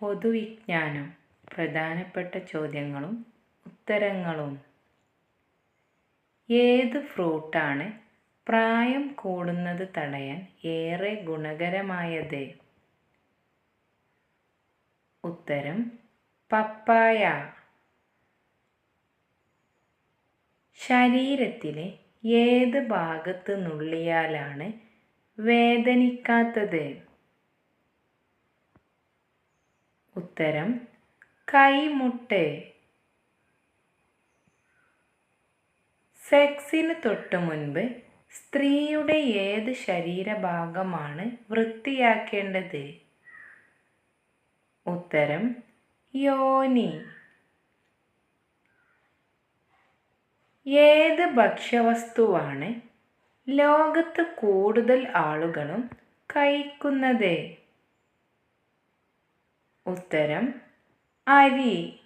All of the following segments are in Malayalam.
പൊതുവിജ്ഞാനം പ്രധാനപ്പെട്ട ചോദ്യങ്ങളും ഉത്തരങ്ങളും. ഏത് ഫ്രൂട്ടാണ് പ്രായം കൂടുന്നത് തടയാൻ ഏറെ ഗുണകരമായത്? ഉത്തരം പപ്പായ. ശരീരത്തിലെ ഏത് ഭാഗത്ത് നുള്ളിയാലാണ് വേദനിക്കാത്തത്? ഉത്തരം കൈമുട്ട്. സെക്സിന് തൊട്ടു മുൻപ് സ്ത്രീയുടെ ഏത് ശരീരഭാഗമാണ് വൃത്തിയാക്കേണ്ടത്? ഉത്തരം യോനി. ഏത് ഭക്ഷ്യവസ്തുവാണ് ലോകത്ത് കൂടുതൽ ആളുകളും കഴിക്കുന്നത്? ഉത്തരം അരി.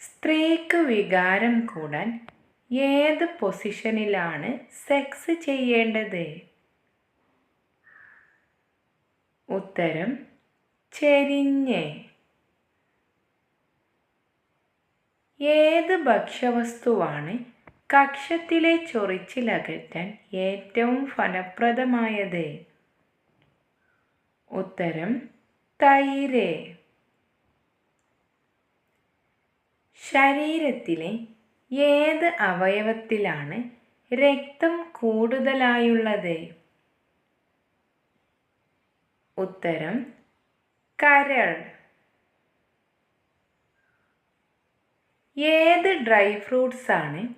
സ്ത്രീക്ക് വികാരം കൂടാൻ ഏത് പൊസിഷനിലാണ് സെക്സ് ചെയ്യേണ്ടത്? ഉത്തരം ചെരിഞ്ഞ്. ഏത് ഭക്ഷ്യവസ്തുവാണ് കക്ഷത്തിലെ ചൊറിച്ചിലകറ്റാൻ ഏറ്റവും ഫലപ്രദമായത്? ഉത്തരം തൈര്. ശരീരത്തിലെ ഏത് അവയവത്തിലാണ് രക്തം കൂടുതലായുള്ളത്? ഉത്തരം കരൾ. ഏത് ഡ്രൈ ഫ്രൂട്ട്സ് ആണ്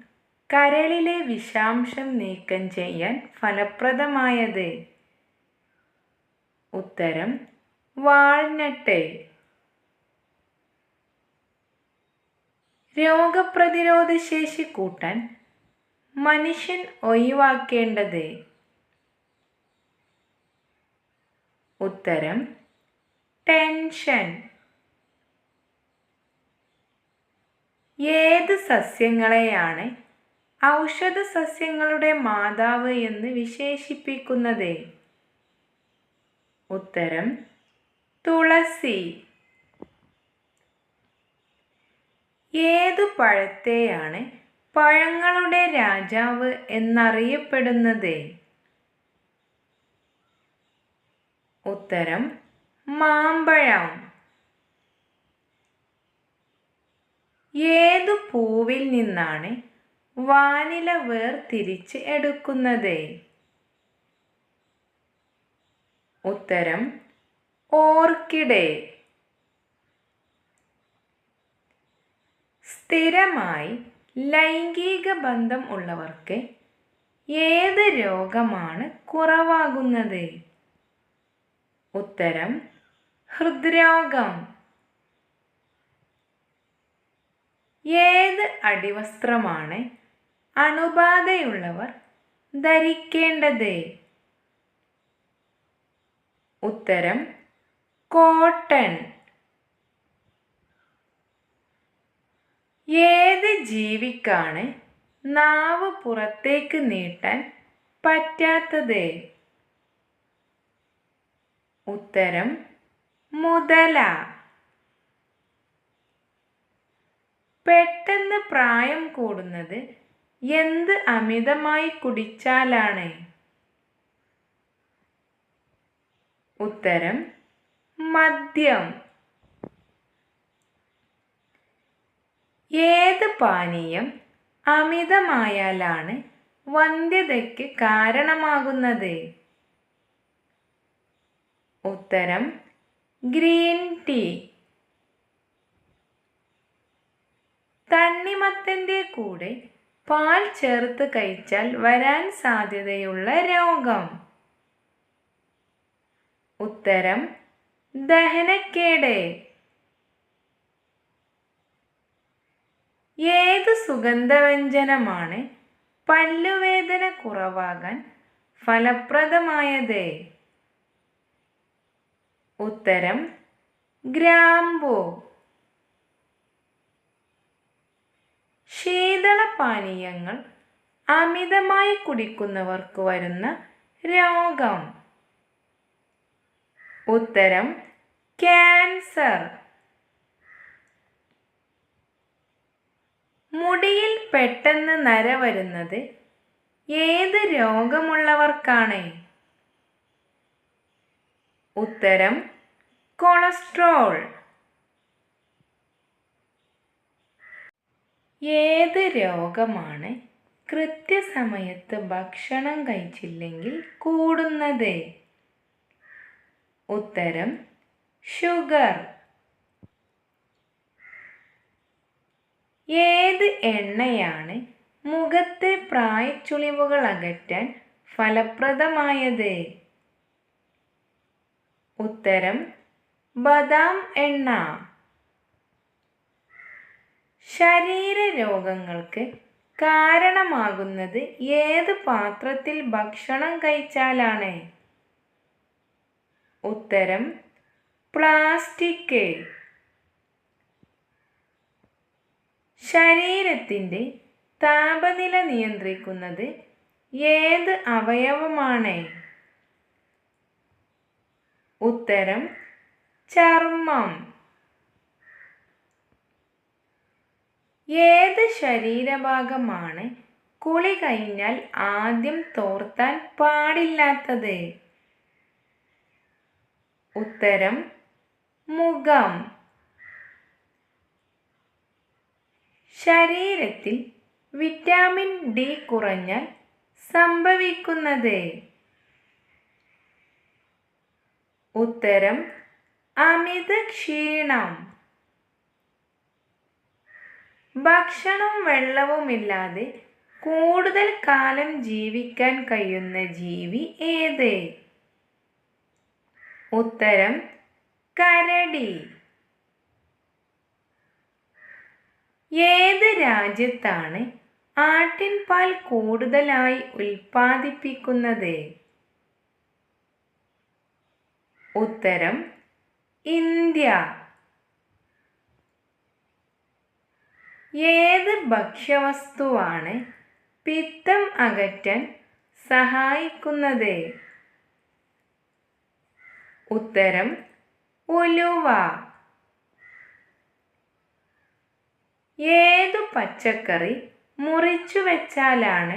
കരളിലെ വിഷാംശം നീക്കം ചെയ്യാൻ ഫലപ്രദമായത്? ഉത്തരം വാൾനട്ട് രോഗപ്രതിരോധ ശേഷി കൂട്ടാൻ മനുഷ്യൻ ഒഴിവാക്കേണ്ടത്. ഉത്തരം ടെൻഷൻ. ഏത് സസ്യങ്ങളെയാണ് ഔഷധ സസ്യങ്ങളുടെ മാതാവ് എന്ന് വിശേഷിപ്പിക്കുന്നത്? ഉത്തരം തുളസി. ഏതു പഴത്തെയാണ് പഴങ്ങളുടെ രാജാവ് എന്നറിയപ്പെടുന്നത്? ഉത്തരം മാമ്പഴം. ഏതു പൂവിൽ നിന്നാണ് വാനില വേർതിരിച്ച് എടുക്കുന്നത്? ഉത്തരം ഓർക്കിഡേ. സ്ഥിരമായി ലൈംഗിക ബന്ധം ഉള്ളവർക്ക് ഏത് രോഗമാണ് കുറവാകുന്നത്? ഉത്തരം ഹൃദ്രോഗം. ഏത് അടിവസ്ത്രമാണ് അണുബാധയുള്ളവർ ധരിക്കേണ്ടത്? ഉത്തരം കോട്ടൺ. ഏത് ജീവിക്കാണ് നാവ് പുറത്തേക്ക് നീട്ടാൻ പറ്റാത്തത്? ഉത്തരം മുതല. പെട്ടെന്ന് പ്രായം കൂടുന്നത് എന്ത് അമിതമായി കുടിച്ചാലാണ്? ഉത്തരം മദ്യം. ഏത് പാനീയം അമിതമായാലാണ് വന്ധ്യതയ്ക്ക് കാരണമാകുന്നത്? ഉത്തരം ഗ്രീൻ ടീ. തണ്ണിമത്തന്റെ കൂടെ പാൽ ചേർത്ത് കഴിച്ചാൽ വരാൻ സാധ്യതയുള്ള രോഗം. ഉത്തരം ദഹനക്കേട്. ഏത് സുഗന്ധവ്യഞ്ജനമാണ് പല്ലുവേദന കുറവാകാൻ ഫലപ്രദമായത്? ഉത്തരം ഗ്രാമ്പോ. ശീതളപാനീയങ്ങൾ അമിതമായി കുടിക്കുന്നവർക്ക് വരുന്ന രോഗം. ഉത്തരം ക്യാൻസർ. മുടിയിൽ പെട്ടെന്ന് നര വരുന്നത് ഏത് രോഗമുള്ളവർക്കാണ്? ഉത്തരം കൊളസ്ട്രോൾ. ഏത് രോഗമാണ് കൃത്യസമയത്ത് ഭക്ഷണം കഴിച്ചില്ലെങ്കിൽ കൂടുന്നത്? ഉത്തരം ഷുഗർ ഏത് എണ്ണയാണ് മുഖത്തെ പ്രായച്ചുളിവുകൾ അകറ്റാൻ ഫലപ്രദമായത്? ഉത്തരം ബദാം എണ്ണ. ശരീര രോഗങ്ങൾക്ക് കാരണമാകുന്നത് ഏത് പാത്രത്തിൽ ഭക്ഷണം കഴിച്ചാലാണ്? ഉത്തരം പ്ലാസ്റ്റിക്. ശരീരത്തിന്റെ താപനില നിയന്ത്രിക്കുന്നത് ഏത് അവയവമാണ്? ഉത്തരം ചർമ്മം. ഏത് ശരീരഭാഗമാണ് കുളി കഴിഞ്ഞാൽ ആദ്യം തോർത്താൻ പാടില്ലാത്തത്? ഉത്തരം മുഖം. ശരീരത്തിൽ വിറ്റാമിൻ ഡി കുറഞ്ഞാൽ സംഭവിക്കുന്നത്. ഉത്തരം അമിത ക്ഷീണം. ഭക്ഷണവും വെള്ളവുമില്ലാതെ കൂടുതൽ കാലം ജീവിക്കാൻ കഴിയുന്ന ജീവി ഏത്? ഉത്തരം കരടി. ഏത് രാജ്യത്താണ് ആട്ടിൻപാൽ കൂടുതലായി ഉൽപ്പാദിപ്പിക്കുന്നത്? ഉത്തരം ഇന്ത്യ. ഏത് ഭക്ഷ്യവസ്തുവാണ് പിത്തം അകറ്റാൻ സഹായിക്കുന്നത്? ഉത്തരം ഉലുവ ഏതു പച്ചക്കറി മുറിച്ചു വെച്ചാലാണ്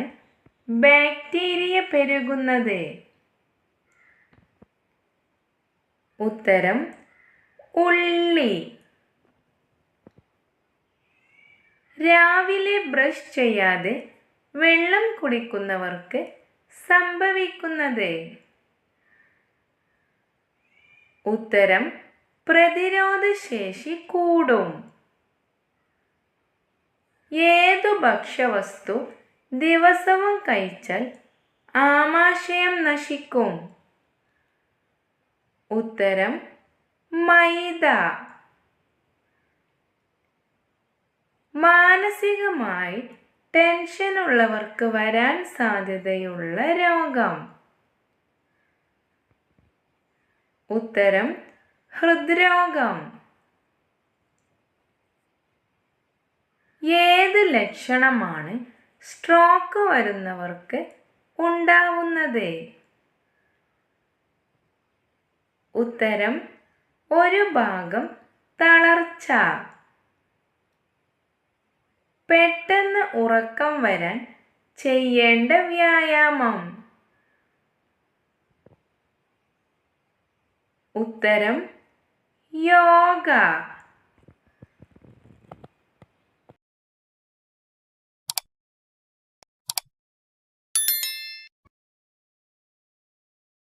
ബാക്ടീരിയ പെരുകുന്നത്? ഉത്തരം ഉള്ളി. രാവിലെ ബ്രഷ് ചെയ്യാതെ വെള്ളം കുടിക്കുന്നവർക്ക് സംഭവിക്കുന്നത്? ഉത്തരം പ്രതിരോധശേഷി കൂടും. ഏതു ഭക്ഷ്യവസ്തു ദിവസവും കഴിച്ചാൽ ആമാശയം നശിക്കും? ഉത്തരം മൈദ. മാനസികമായി ടെൻഷൻ ഉള്ളവർക്ക് വരാൻ സാധ്യതയുള്ള രോഗം. ഉത്തരം ഹൃദ്രോഗം. ഏത് ലക്ഷണമാണ് സ്ട്രോക്ക് വരുന്നവർക്ക് ഉണ്ടാവുന്നത്? ഉത്തരം ഒരു ഭാഗം തളർച്ച. പെട്ടെന്ന് ഉറക്കം വരാൻ ചെയ്യേണ്ട വ്യായാമം. ഉത്തരം യോഗ.